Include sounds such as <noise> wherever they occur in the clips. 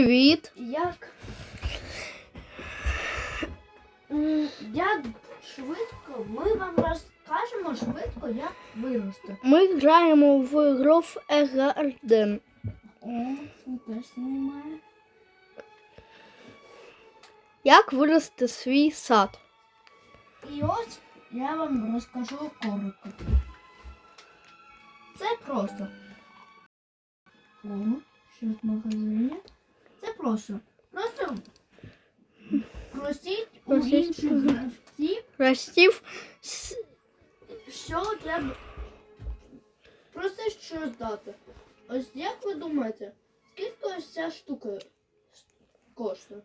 Привіт. Як, як швидко, ми вам розкажемо швидко, як вирости. Ми граємо в гру в Егарден. О, теж знімає. Як вирости свій сад? І ось я вам розкажу коротко. Це просто. О, що в магазині. Це просто. Просто просіть у інших гравців, с- що треба. Просто що здати. Ось як ви думаєте, скільки ось ця штука коштує?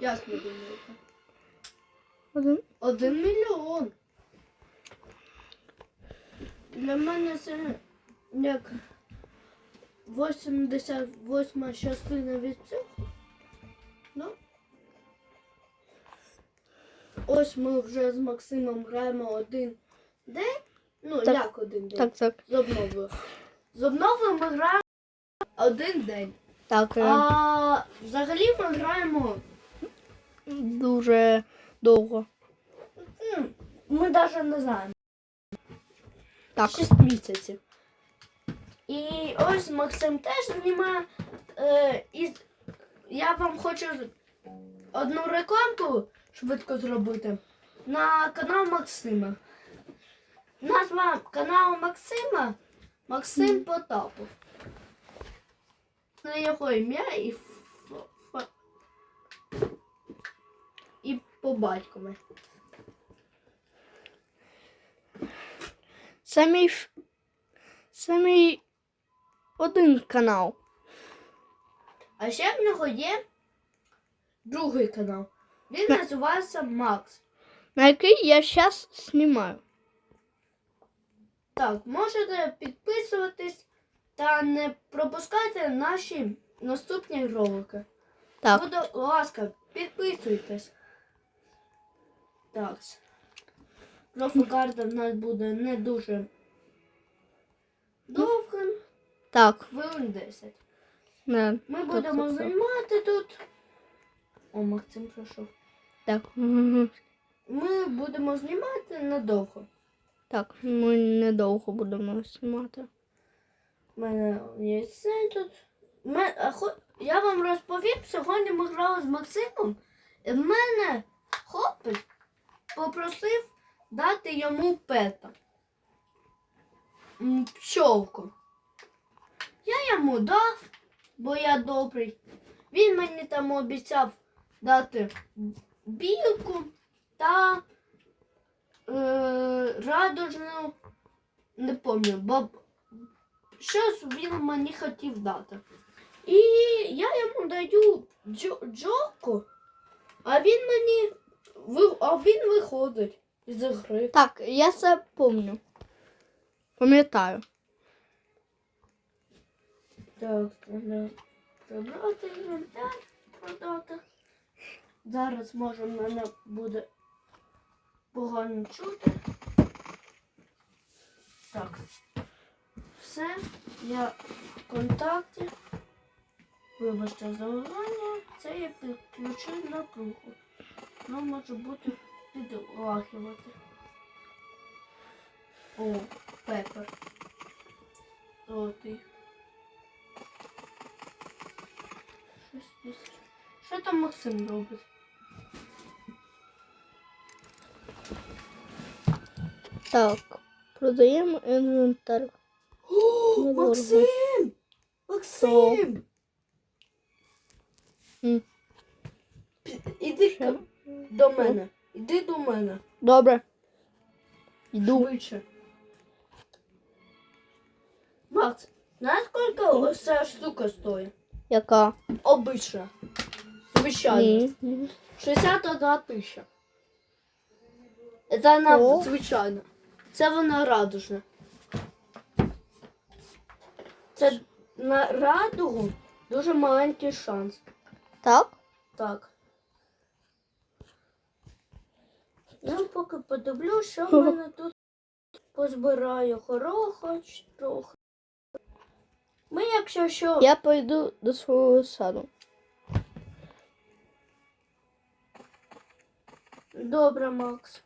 Як ви думаєте? один. Один мільйон. Для мене це як 88 частина від цього. Ну. Ось ми вже з Максимом граємо один день. Ну, Так. як один день? Так, так. З обновою. З обновою ми граємо один день. Так, е, А взагалі ми граємо. дуже довго. Ми навіть не знаємо. Так. 6 місяців. І ось Максим теж знімає. Е, і я вам хочу одну рекламку швидко зробити на канал Максима. Назва каналу Максима Максим Потапов. Це його ім'я і, і по батькові. Це мій, це мій один канал. А ще в нього є другий канал. Він На- називається Макс. На який я зараз знімаю. Так, можете підписуватись та не пропускайте наші наступні ролики. Так. Будь ласка, підписуйтесь. Так. Профокарта в нас буде не дуже довгим, Так. хвилин 10. Не, Ми так, будемо так, так. знімати тут. О, Максим пройшов. Так. Мгм. Ми будемо знімати недовго. Так, ми недовго будемо знімати. У мене є це тут. Ме- а хо- Я вам розповім, сьогодні ми грали з Максимом. І в мене хлопець попросив дати йому пета. М, Пчолку. Я йому дав, бо я добрий. Він мені там обіцяв дати білку та е, радужну, не пам'ятаю, баб, щось він мені хотів дати. І я йому даю джо, джоку, а він мені а він виходить з гри. Так, я це пам'ятаю. Пам'ятаю. Так, треба прибрати інвентар, продати. Зараз може мене буде погано чути. Так. Все, я в контакті. Вибачте заливання. Це я підключив напругу. Воно може бути підлагувати. О, пепер. Золотий. Шість тисяч. Що там Максим робить? Так, продаємо інвентар. О, Недорого. Максим! Максим! М. Пі- Іди к- до мене. Іди до мене. Добре. Йду. Швидше. Макс, знаєш скільки ось ця штука стоїть? Яка? Обична. Звичайна. Ні. Ні. 61 тисяча. Це вона звичайна. Це вона радужна. Це на радугу дуже маленький шанс. Так? Так. Я поки подивлю, що в <laughs> мене тут позбираю гороха ч- трохи. Ми, якщо що. Я пойду до свого саду. Добре, Макс.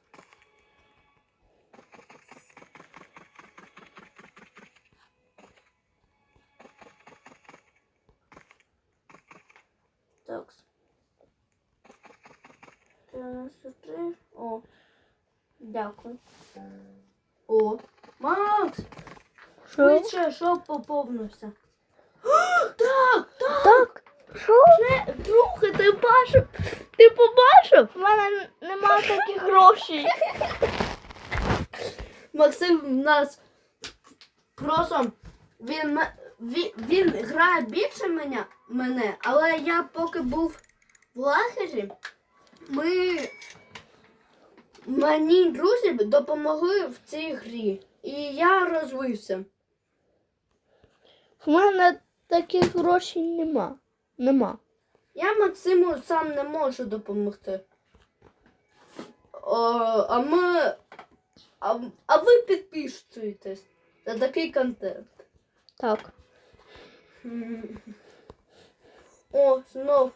Так. 93. О. Дякую. О. Макс! Що? Швидше, щоб поповнився. Так, так, Так. Що? це друге, ти бачив? Ти побачив? У мене немає таких грошей. Максим в нас просто він, він, він грає більше мене, мене, але я поки був в лагері, ми мені друзі допомогли в цій грі. І я розвився. У мене таких грошей нема. Нема. Я Максиму сам не можу допомогти. О, а ми. А, а ви підписуєтесь на такий контент. Так. О, знов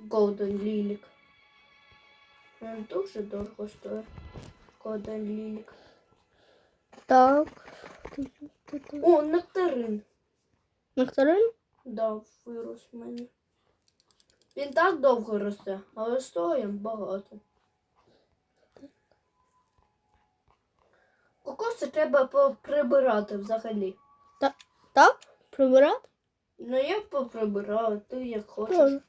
Golden Lilac. Він дуже дорого стоїть. Golden Lilac. Так. О, нектарин. Нектарин? Да, вирос в мене. Він так довго росте, але стоїть багато. Кокоси треба поприбирати взагалі. Так? Прибирати? Ну я поприбираю, ти як хочеш. Тоже.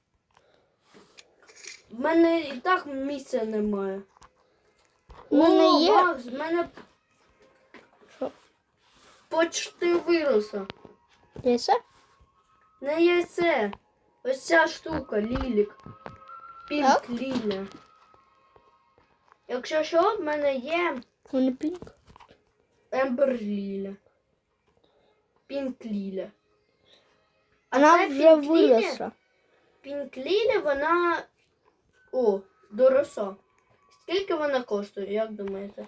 В мене і так місця немає. У мене О, є. Макс, в мене? Почти виросло. Яйце? Не яйце. Ось ця штука, лілік. Пінк ліля. Якщо що, в мене є мене пінк. ембер ліля. Пінк ліля. Вона вже виросла. Пінк ліля, вона. О, доросла. Скільки вона коштує, як думаєте?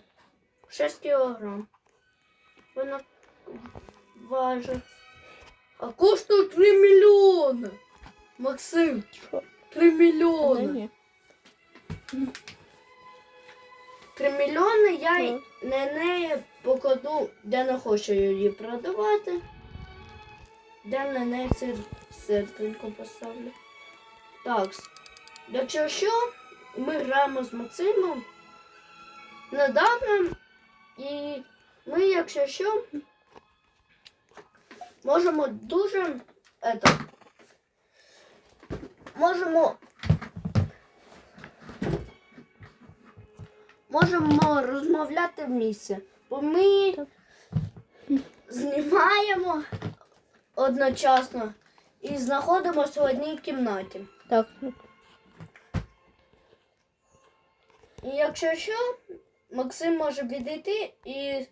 6 кілограм. Вона важить. А коштує 3 мільйони. Максим, Що? 3 Та мільйони. ні. 3 мільйони я й на неї покладу, де не хочу її продавати. Де на неї сер... серденько поставлю. Так. Якщо що, ми граємо з Максимом недавно. І ми, якщо що, можемо дуже это, можемо можемо розмовляти в місці. Бо ми знімаємо одночасно і знаходимося в одній кімнаті. Так. І якщо що, Максим може відійти і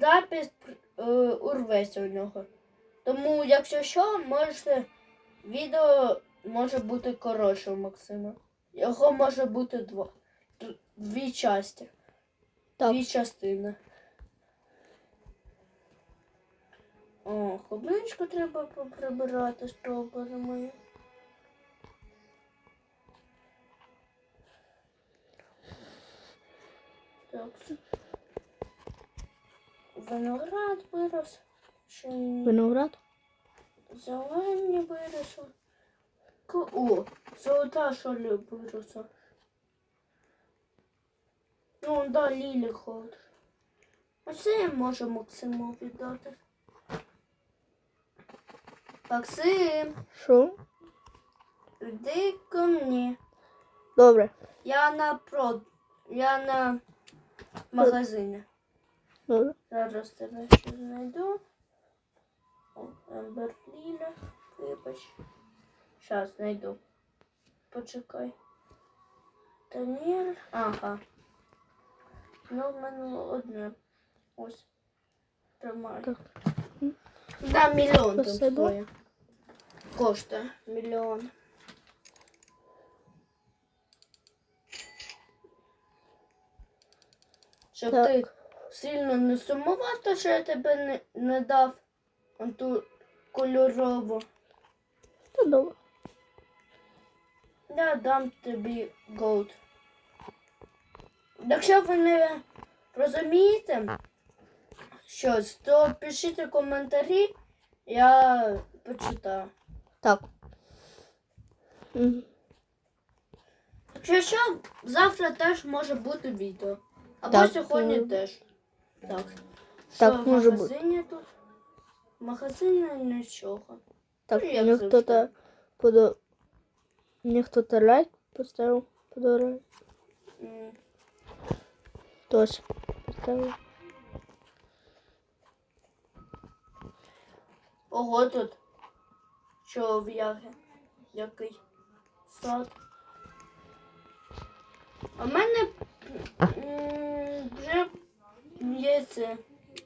запис е, урветься у нього. Тому, якщо що, можете відео може бути коротше у Максима. Його може бути два, дві часті, Так. дві частини. О, клубничку треба поприбирати з Так. Виноград вирос. Ще Виноград? зелені виросли. К- О, золота шоля виросла. Ну, да, лілі ходиш. А це я можу Максиму віддати. Максим, Що? іди ко мені. Добре. Я на прод... Я на магазині. Добре. Зараз тебе ще знайду. О, Ембер Ліля. Вибач. Зараз знайду. Почекай. Танір. Ага. Ну, в мене одне. Ось. Тримай. Так. Да, мільйон там Спасибо. стоїть. Коштує мільйон. Щоб Так. ти сильно не сумував, то що я тебе не, не дав Ту кольорову. Та добре. Я дам тобі голд. Якщо ви не розумієте щось, то пишіть коментарі, я почитаю. Так. Мгм. Якщо що, завтра теж може бути відео. Або Так, сьогодні теж. Так. Так, Що може магазині тут? В магазині нічого. Так, Ну, як мне завжди. кто-то подо... Мне кто-то лайк поставил. Подо... М, Тоже поставил. Ого тут. Що в яги? Який сад. А в мене м, вже є це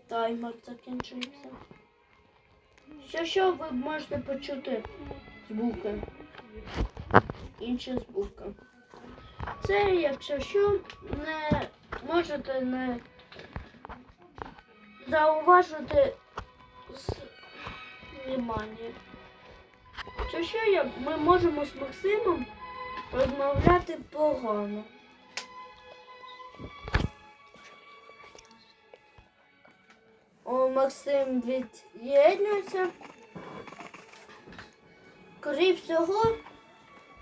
таймер закінчився. Що що ви можете почути звуки? Інші звуки. Це, якщо що, не можете не зауважити з внимання. Що що ми можемо з Максимом розмовляти погано. Максим від'єднується. Скоріше всього,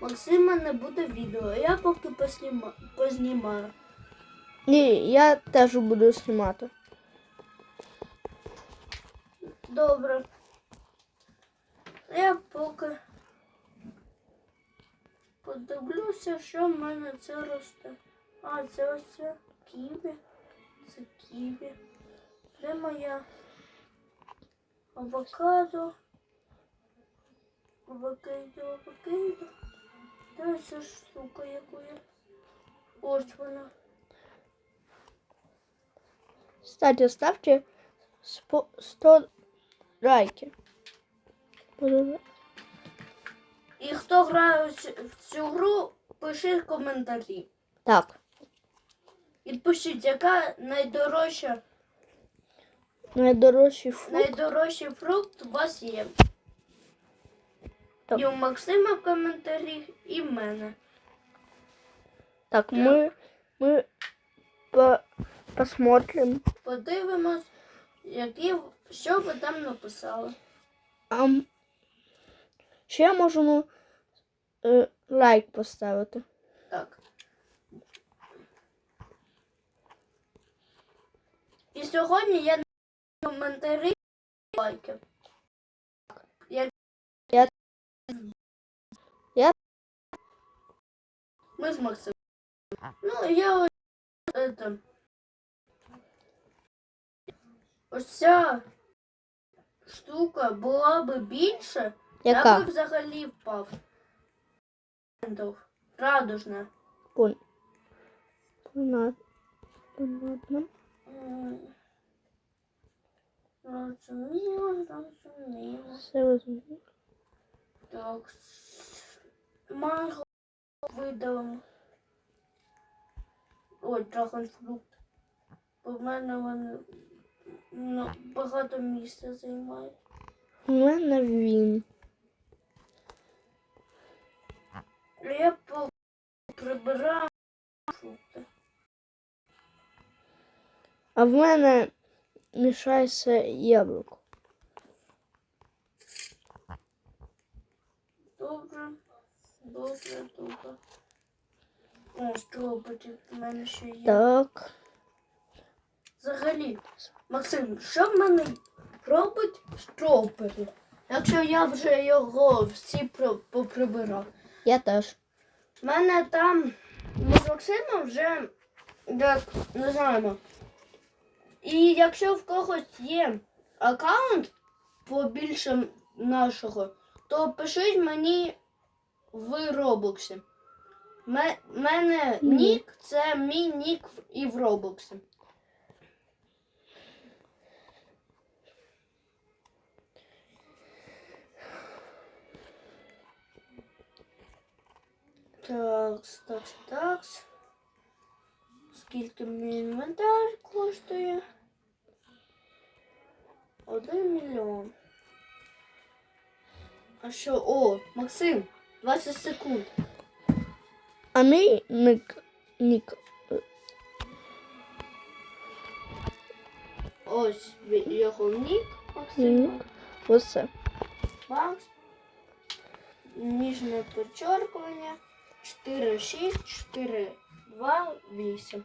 Максима не буде відео. Я поки посніма... познімаю. Ні, я теж буду знімати. Добре. Я поки подивлюся, що в мене це росте. А, це ось це ківі. Це ківі. Де моя авокадо? Авокадо, авокадо. Ось ця штука, яку я. Ось вона. Кстати, ставьте спо- 100 лайки. І хто грає в цю гру, пишіть коментарі. Так, І пишіть, яка найдорожча, найдорожчий фрукт. найдорожчий фрукт у вас є. Так. І у Максима в коментарі, і в мене. Так, мы, мы по посмотрим. Подивимось, які, що ви там написали. А ще можемо е, лайк поставити. Так. І сьогодні я коментарі лайки. Я... Я- Я- Ми з Максимом. Ну, я ось это. Ось ця штука була би більше, я Яка? би взагалі впав. Радужна. Пон... Понад... Розуміло, розуміло. Все розумію. Так. Манго видав. Ой, драгонфрукт. Бо в мене вони ну, багато місця займають. У мене він. Я по- прибираю фрукти. А в мене мішається яблуко. Добре, добре, добре. О, строботі в мене ще є. Так. Взагалі, Максим, що в мене робить стропері? Якщо я вже його всі поприбирав. Я теж. У мене там ми з Максимом вже як не знаємо. І якщо в когось є аккаунт побільше нашого, то пишіть мені в Роблоксі. У мене нік це мій нік і в Роблоксі. Так, так, так. Скільки мій інвентар коштує? Один мільйон. А що? О, Максим, 20 секунд. А мій ник. Нік. Ось його нік, Максим. Нік. Оце. Макс. Ніжне підчеркування. 4, 6, 4, 2, 8.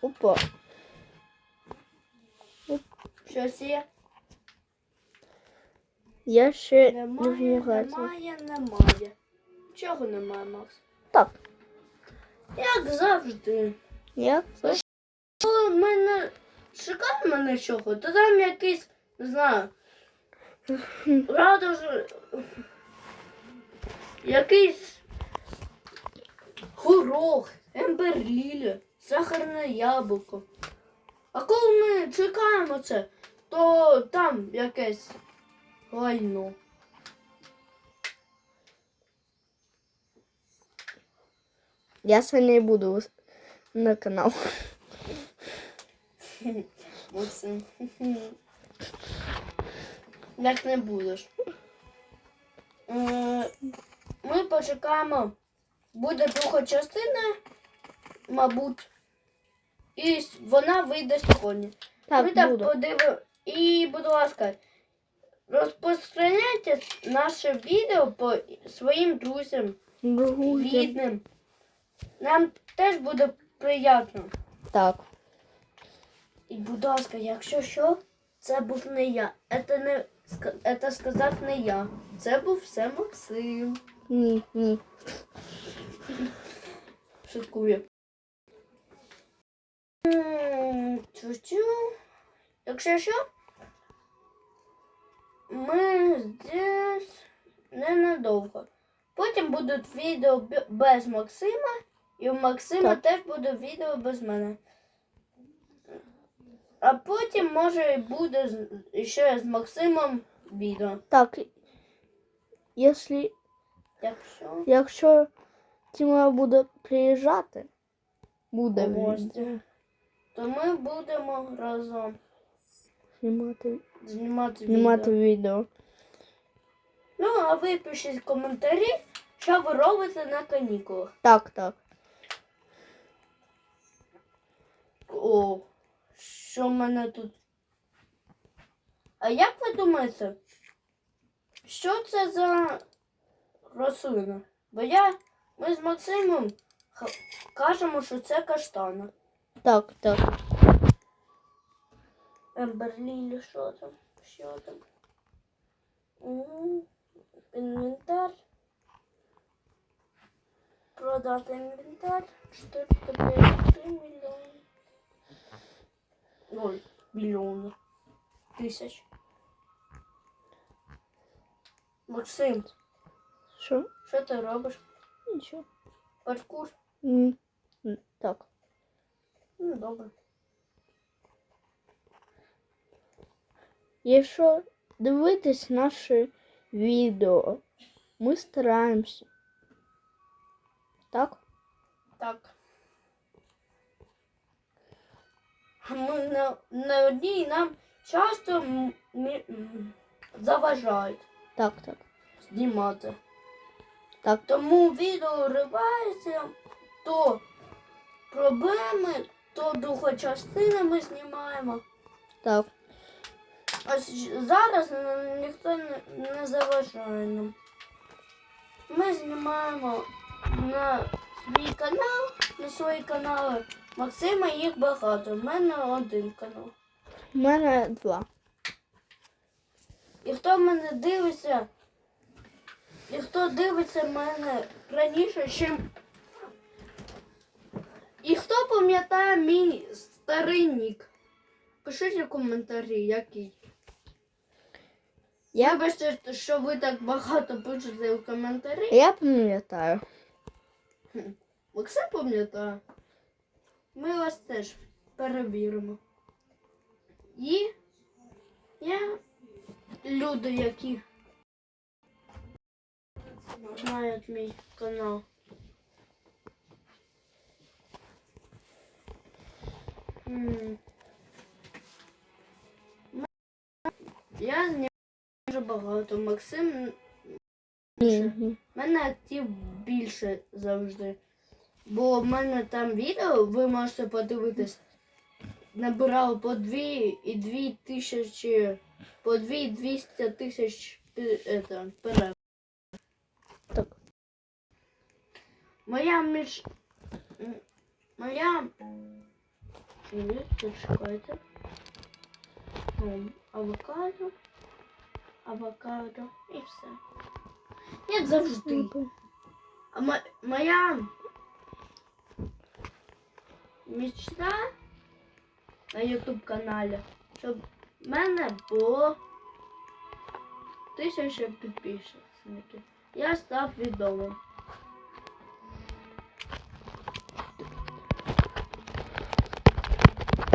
Опа. Щось є? Я ще не Немає, вмігаю. немає, немає. Чого немає, Макс? Так. Як завжди. Як? це? Коли мене чекаємо на чого, то там якийсь, не знаю, радож... якийсь горох, емберлілі, сахарне яблуко. А коли ми чекаємо це, то там якесь лайно. Я сьогодні буду на канал. Максим. Як не будеш. Е, Ми почекаємо. Буде друга частина, мабуть. І вона вийде сьогодні. Ми Так, так подивимо. І, будь ласка, розпространяйте наше відео по своїм друзям, Друзі. рідним. Нам теж буде приємно. Так. І, будь ласка, якщо що, це був не я. Це не це сказав не я. Це був все Максим. Ні, ні. Шуткує. Якщо що, ми здесь ненадовго. Потім будуть відео без Максима, і у Максима Так. теж буде відео без мене. А потім, може, і буде ще з Максимом відео. Так. Якщо, Якщо якщо Тіма буде приїжджати, буде то ми будемо разом знімати, знімати, знімати відео. відео. Ну, а ви пишіть коментарі, що ви робите на канікулах. Так, так. О, що в мене тут? А як ви думаєте, що це за рослина? Бо я, ми з Максимом кажемо, що це каштана. Так, так. Емберлілі, що там? Що там? М, Інвентар. Продати інвентар. 453 мільйони. Ой, мільйони. Тисяч. Максим, Що? що ти робиш? Нічого. Паркур? М, м, Так. Ну, добре. Якщо дивитись наше відео, ми стараємося. Так? Так. Ми на, на одній нам часто заважають Так, так. знімати. Так. Тому відео ривається, то проблеми, то друга частина ми знімаємо. Так. Ось зараз ніхто не, не заважає нам. Ми знімаємо на свій канал, на свої канали. Максима їх багато. У мене один канал. У мене два. І хто мене дивиться, і хто дивиться мене раніше, чим. І хто пам'ятає мій старий нік? Пишіть у коментарі, який. Я, Вибачте, що ви так багато пишете у коментарі. я пам'ятаю. Максим пам'ятає. Ми вас теж перевіримо. І я люди, які знають мій канал. Я зня- набагато. Максим Ні, ні. в мене актив більше завжди. Бо в мене там відео, ви можете подивитись, набирало по 2 і 2 тисячі, по 2 і 200 тисяч переглядів. Так. Моя між... Моя... Ні, зачекайте. Ем, Авокадо. Авокадо і все. Як завжди. А моя мечта на YouTube каналі, щоб в мене було тисяча підписників. Я став відомим.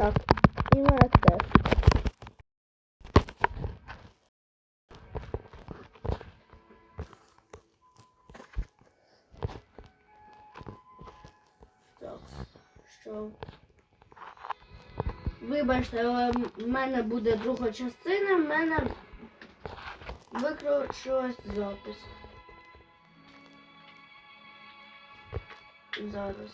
Так. І мене теж. Так, що. Вибачте, але в мене буде друга частина, в мене виключилась запис. Зараз.